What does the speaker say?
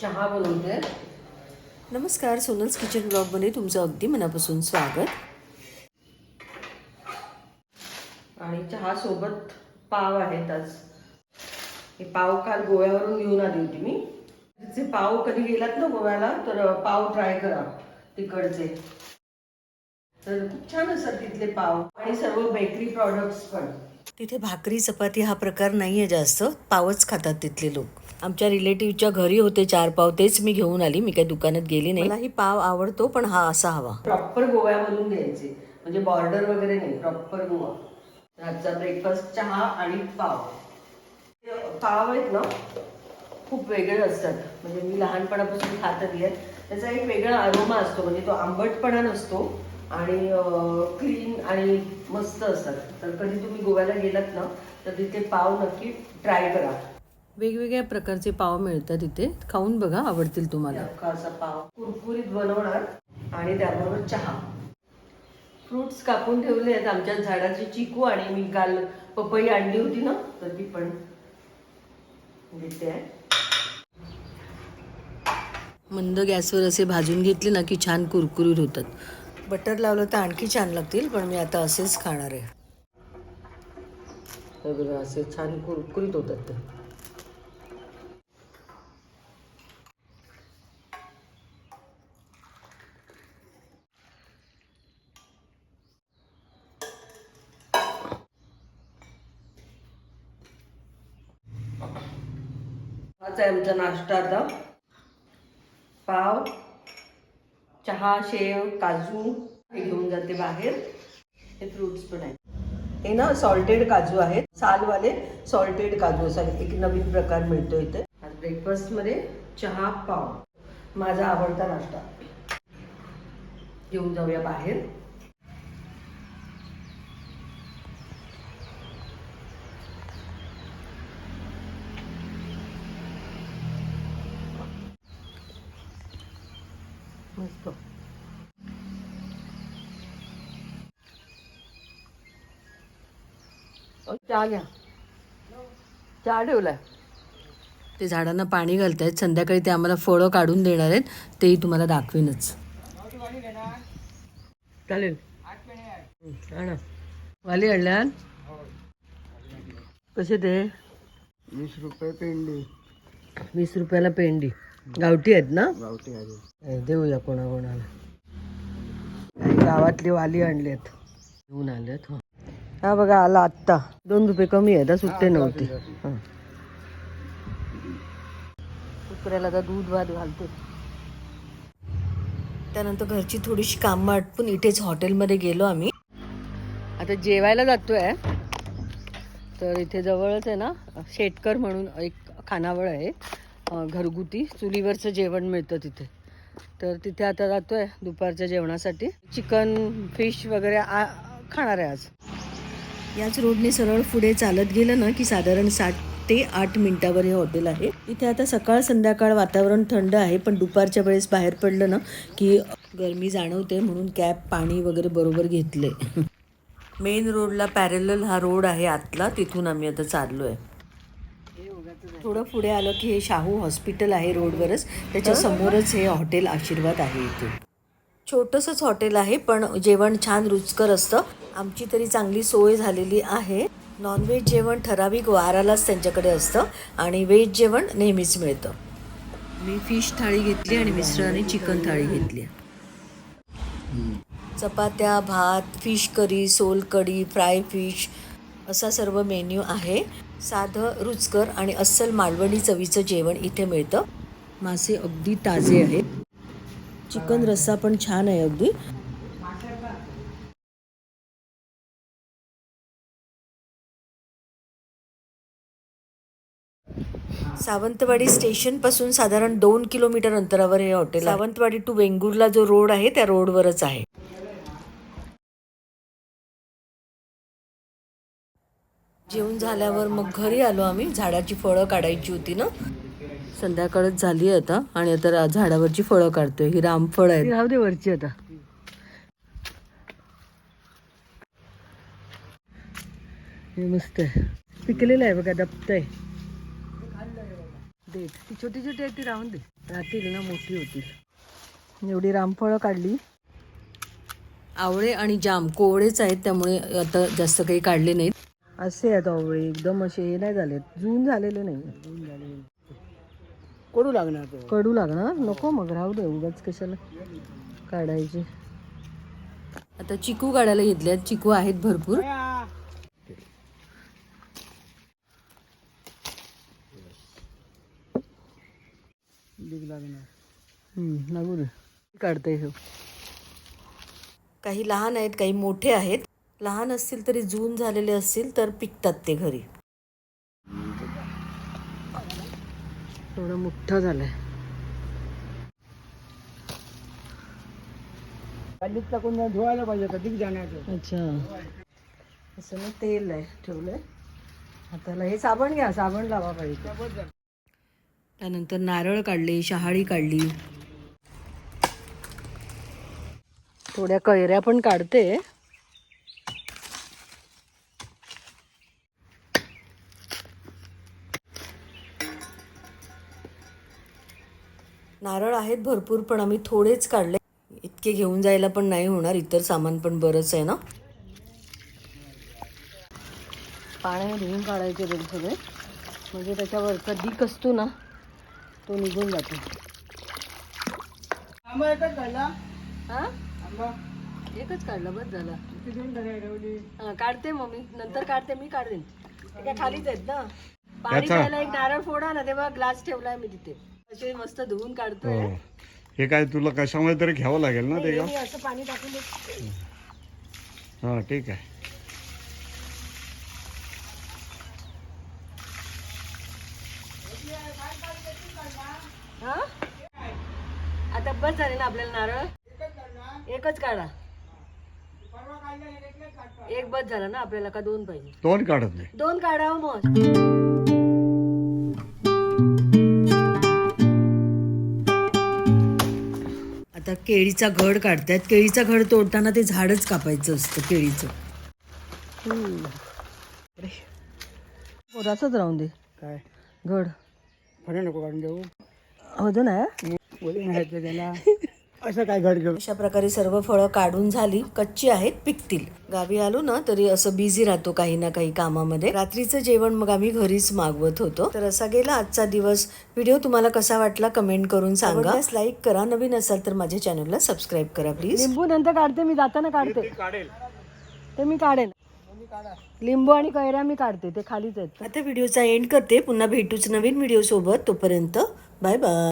चहा बनवते नमस्कार सोनल्स किचन ब्लॉगमध्ये तुमचं अगदी मनापासून स्वागत. आणि चहा सोबत पाव आहेत आज. हे पाव काल गोव्यावरून घेऊन आली होती मी. तिचे पाव कधी गेलात ना गोव्याला तर पाव ट्राय करा तिकडचे. तर खूप छान असतात तिथले पाव आणि सर्व बेकरी प्रॉडक्ट्स पण. तिथे भाकरी चपाती हा प्रकार नाही आहे जास्त. पावच खातात तिथले लोक. आमच्या रिलेटिव्हच्या घरी होते चार पाव तेच मी घेऊन आली. मी काही दुकानात गेली नाही. मला ही पाव आवडतो पण हा असा हवा. प्रॉपर गोव्यामधून घ्यायचे. म्हणजे बॉर्डर वगैरे नाही प्रॉपर गोवा. आजचा ब्रेकफास्ट चहा आणि पाव. पाव आहेत ना खूप वेगळे असतात. म्हणजे मी लहानपणापासून खात आली आहे. त्याचा एक वेगळा अरोमा असतो. म्हणजे तो आंबटपणा नसतो आणि क्लीन आणि मस्त असतात. तर कधी तुम्ही गोव्याला गेलात ना तर तिथे पाव नक्की ट्राय करा. वेगवेगळ्या प्रकारचे पाव मिळतात इथे. खाऊन बघा आवडतील तुम्हाला. पाव कुरकुरीत बनवणार आणि त्याबरोबर चहा. फ्रुट्स कापून ठेवले आहेत आमच्या झाडाची चिकू आणि मी काल पपई आणली होती ना तर ती पण देते मंद गॅसवर असे भाजून घेतले ना की छान कुरकुरीत होतात. बटर लावलं तर आणखी छान लागतील पण मी आता असेच खाणार आहे. बघा असे छान कुरकुरीत होतात ते. हाच आहे आमचा नाश्ता आता. पाव चहा शेव काजू हे घेऊन जाते बाहेर. हे फ्रुट्स पण आहेत. हे ना सॉल्टेड काजू आहेत. सालवाले सॉल्टेड काजू असा एक नवीन प्रकार मिळतो इथे. आज ब्रेकफास्टमध्ये चहा पाव. माझा आवडता नाश्ता. घेऊन जाऊया बाहेर. मस्त अ, चहा घ्या. चहा ठेवलाय. ते झाडांना पाणी घालतायत. संध्याकाळी ते आम्हाला फळं काढून देणार आहेत. तेही तुम्हाला दाखवीनच. चालेल. हं, आणा. वाली आणल्यान? कसे ते? वीस रुपये पेंडी. वीस रुपयाला पेंडी. गावठी आहेत ना? गावठी आहे हे देऊया कोणाकोणाला. गावातली वाली आणलेत. घेऊन आलेत हो. बघा आला आत्ता. दोन रुपये कमी आहेत सुट्टे नव्हते. कुत्र्याला आता दूध भात घालते. त्यानंतर घरची थोडीशी कामं आटपून इथेच हॉटेलमध्ये गेलो आम्ही. आता जेवायला जातोय. तर इथे जवळच आहे ना शेटकर म्हणून एक खानावळ आहे. घरगुती चुलीवरचं जेवण मिळतं तिथे. तर तिथे आता जातोय दुपारच्या जेवणासाठी. चिकन फिश वगैरे आ- खाणार आहे आज. याच रोडने सरळ पुढे चालत गेलं ना की साधारण साठ ते आठ मिनिटावर हे हॉटेल आहे. इथे आता सकाळ संध्याकाळ वातावरण थंड आहे पण दुपारच्या वेळेस बाहेर पडलं ना की गरमी जाणवते म्हणून कॅप पाणी वगैरे बरोबर घेतले मेन रोडला पॅरेलल हा रोड आहे आतला तिथून आम्ही आता चाललो आहे थोडं पुढे आलं की हे शाहू हॉस्पिटल आहे रोडवरच. त्याच्या समोरच हे हॉटेल आशीर्वाद आहे इथे. छोटंसंच हॉटेल आहे पण जेवण छान रुचकर असतं. आमची तरी चांगली सोय झालेली आहे. नॉनव्हेज जेवण ठराविक वारालाच त्यांच्याकडे असतं आणि व्हेज जेवण नेहमीच मिळतं. मी फिश थाळी घेतली आणि मिश्राने चिकन थाळी घेतली. चपात्या भात fish curry solkadhi fry fish असा सर्व मेन्यू आहे. साधं रुचकर आणि अस्सल मालवणी चवीचं जेवण इथे मिळतं. मासे अगदी ताजे आहेत. चिकन रस्सा पण छान आहे अगदी. सावंतवाडी स्टेशनपासून साधारण दोन किलोमीटर अंतरावर हे हॉटेल. सावंतवाडी टू वेंगुर्ला जो रोड आहे त्या रोडवरच आहे. जेवण झाल्यावर मग घरी आलो आम्ही. झाडाची फळं काढायची होती ना. संध्याकाळच झाली आता आणि आता झाडावरची फळं काढतोय. ही रामफळ आहे राहू दे वरची आता. हे मस्त आहे. पिकलेलं आहे बघा दप्त आहे देत ती छोटी छोटी आहेत ती राहून दे. राहतील ना मोठी होतील. एवढी रामफळं काढली. आवळे आणि जाम कोवळेच आहेत त्यामुळे आता जास्त काही काढले नाहीत. असे आहेत आवळे एकदम असे हे नाही झालेत. जून झालेले नाही. कडू लागणार तो. कडू लागणार? नको मग राहू दे उगाच कशाला काढायचे. आता चिकू काढायला घेतल्यात. चिकू आहेत भरपूर. लागणार. हम्म, लागू दे. काढते काही लहान आहेत काही मोठे आहेत. लहान असतील तरी जून झालेले असतील तर पिकतात ते घरी. थोडं मोठं झालंय. टाकून धुवायला पाहिजे कधीच जाणार तो अच्छा. असं ना तेल आहे ठेवलंय. हाताला हे साबण घ्या साबण लावा पाहिजे त्यानंतर नारळ काढले शहाळी काढली. थोड्या कैऱ्या पण काढते. नारळ आहेत भरपूर पण आम्ही थोडेच काढले. इतके घेऊन जायला पण नाही होणार इतर सामान पण बरंच आहे ना? पाण्याने धुवून काढायचे बघ सगळे. म्हणजे त्याच्यावरचा डीक असतो ना तो निघून जातो. आंबा एकच काढला हा? आंबा. एकच काढला बस झाला. हा काढते मग मी नंतर काढते मी काढेन. ते काय खालीच आहेत ना. पाणी प्यायला एक नारळ फोडा ना तेव्हा ग्लास ठेवलाय मी तिथे. असे मस्त धुवून काढतोय. हे. काय तुला कशामुळे तरी घ्यावं लागेल ना ते हे का असं पाणी टाकून देते. हा ठीक आहे. हा? आता बस झाले ना आपल्याला नारळ. एकच काढा. एक बस झाला ना आपल्याला का दोन पाहिजे? दोन काढत नाही. दोन काढा हो मग. आता केळीचा घड काढतात. केळीचा घड तोडताना ते झाडच कापायचं असतं केळीचं. असंच राहून दे. काय? घड. फळे नको काढून देऊ. येत त्याला. असं काय घड अशा प्रकारे सर्व फळं काढून झाली कच्ची आहेत पिकतील. गावी आलो ना तरी असं बिझी राहतो काही ना काही कामामध्ये. रात्रीचं जेवण मग आम्ही घरीच मागवत होतो. तर असा गेला आजचा दिवस. व्हिडिओ तुम्हाला कसा वाटला कमेंट करून सांगा. लाईक करा. नवीन असाल तर माझ्या चॅनलला सबस्क्राईब करा प्लीज लिंबू नंतर काढते मी जाताना काढते. ते मी काढेन लिंबू आणि कैऱ्या मी काढते ते खालीच आहेत. आता व्हिडिओचा एंड करते. पुन्हा भेटूच नवीन व्हिडिओ सोबत. तोपर्यंत बाय बाय